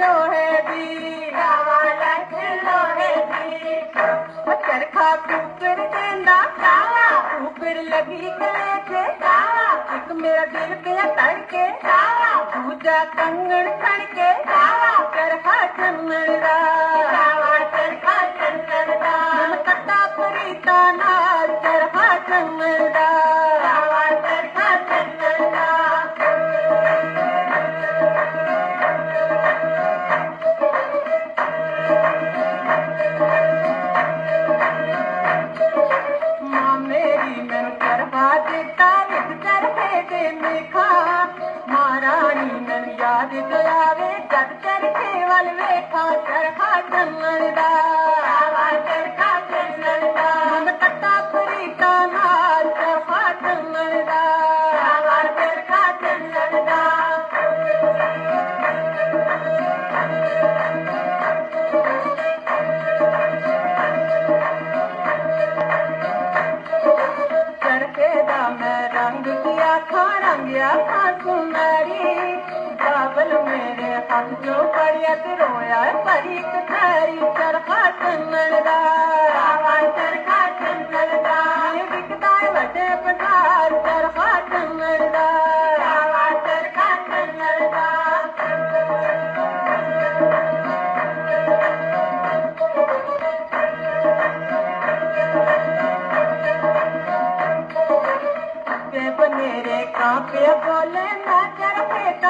लोहे दी चरखा cooker cooker मेरा दिल गया तड़के। सारा पूजा कंगन करके सारा कर हा चंगड़ा मंदा हवादा रंग लिया थिया खादा मैंने अंजो परियत रोया परीक थारी चरखा चंदनदा चरखा चंदनदा विकता वटे पधार चरखा चंदनदा चरखा चंदनदा मेरे बोले, ना कर पेटा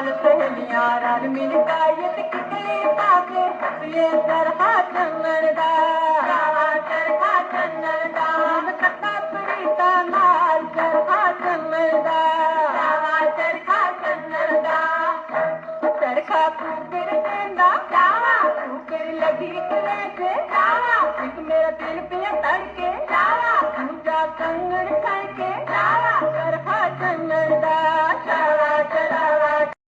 दिया वे तन पुट पुट चूरिया पावा चरखा चंदन दा चरखा चंदन दा कट्टा परीता नाल चरखा चंदन दा चरखा चंदन दा आओ सहेलियों पालो छोटे प्रीतम दीदी कतिए नाल सहेलियां रल मिल गायत किकली पाके हसिए चरखा चंदन दा चरखा चंदन दा कट्टा प्रीता नाल चरखा चंदन दा चरखा चंदन दा चरखा कुकर देंदा कुकर लगी कले से एक मेरा दिल पे तड़के दूजा कंग